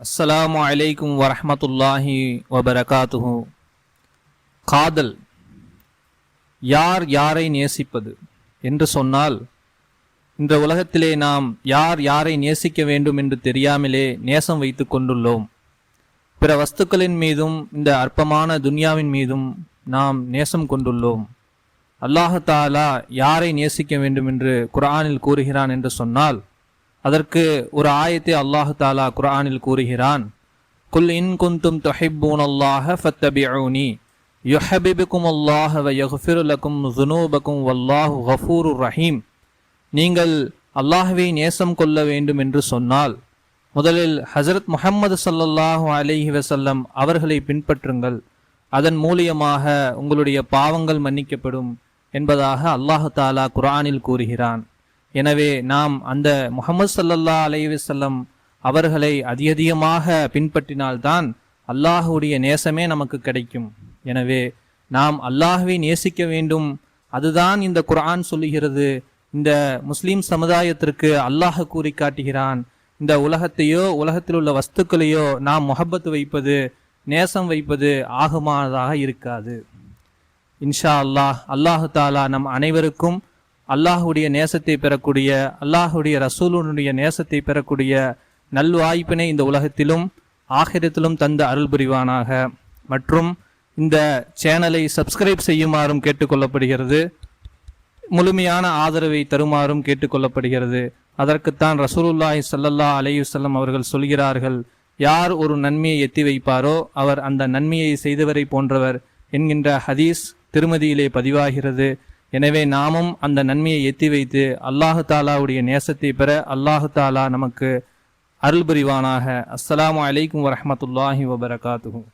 அஸ்ஸலாமு அலைக்கும் வரமத்துல்லாஹி வபரகாத்துஹு காதல். யார் யாரை நேசிப்பது என்று சொன்னால் இந்த உலகத்திலே நாம் யார் யாரை நேசிக்க வேண்டும் என்று தெரியாமலே நேசம் வைத்து கொண்டுள்ளோம். பிற வஸ்துக்களின் மீதும் இந்த அற்பமான துன்யாவின் மீதும் நாம் நேசம் கொண்டுள்ளோம். அல்லாஹாலா யாரை நேசிக்க வேண்டும் என்று குரானில் கூறுகிறான் என்று சொன்னால் அதற்கு ஒரு ஆயத்தை அல்லாஹு தாலா குரானில் கூறுகிறான். குல் இன் குந்தும் தொஹிப்பூன் அல்லாஹ ஃபத்தபிஊனி யுஹபிபுக்கும் அல்லாஹ வ யஃபிரு ஜுனூபக்கும் வல்லாஹு ஹஃபூரு ரஹீம். நீங்கள் அல்லாஹுவை நேசம் கொள்ள வேண்டும் என்று சொன்னால் முதலில் ஹசரத் முஹம்மது சல்லல்லாஹு அலைஹி வசல்லம் அவர்களை பின்பற்றுங்கள். அதன் மூலியமாக உங்களுடைய பாவங்கள் மன்னிக்கப்படும் என்பதாக அல்லாஹு தாலா குரானில் கூறுகிறான். எனவே நாம் அந்த முஹம்மது சல்லல்லா அலைஹி அவர்களை அதிகதிகமாக பின்பற்றினால்தான் அல்லாஹுடைய நேசமே நமக்கு கிடைக்கும். எனவே நாம் அல்லாஹுவை நேசிக்க வேண்டும். அதுதான் இந்த குரான் சொல்லுகிறது. இந்த முஸ்லீம் சமுதாயத்திற்கு அல்லாஹ் கூறி காட்டுகிறான். இந்த உலகத்தையோ உலகத்தில் உள்ள வஸ்துக்களையோ நாம் முகப்பத்து வைப்பது நேசம் வைப்பது ஆகுமானதாக இருக்காது. இன்ஷா அல்லாஹ் அல்லாஹு தாலா நம் அனைவருக்கும் அல்லாஹுடைய நேசத்தை பெறக்கூடிய அல்லாஹுடைய ரசூலுடைய நேசத்தை பெறக்கூடிய நல்வாய்ப்பினை இந்த உலகத்திலும் ஆகிரத்திலும் தந்த அருள் புரிவானாக. மற்றும் இந்த சேனலை சப்ஸ்கிரைப் செய்யுமாறும் கேட்டுக்கொள்ளப்படுகிறது. முழுமையான ஆதரவை தருமாறும் கேட்டுக்கொள்ளப்படுகிறது. அதற்குத்தான் ரசூலுல்லாஹி சல்லல்லா அலையுசல்லம் அவர்கள் சொல்கிறார்கள் யார் ஒரு நன்மையை எத்தி வைப்பாரோ அவர் அந்த நன்மையை செய்தவரை போன்றவர் என்கின்ற ஹதீஸ் திருமதியிலே பதிவாகிறது. எனவே நாமும் அந்த நன்மையை எத்தி வைத்து அல்லாஹு தாலாவுடைய நேசத்தை பெற அல்லாஹு தாலா நமக்கு அருள் புரிவானாக. அஸ்லாம் அலைக்கும் வரமத்துல்லாஹி வபரகாத்துகும்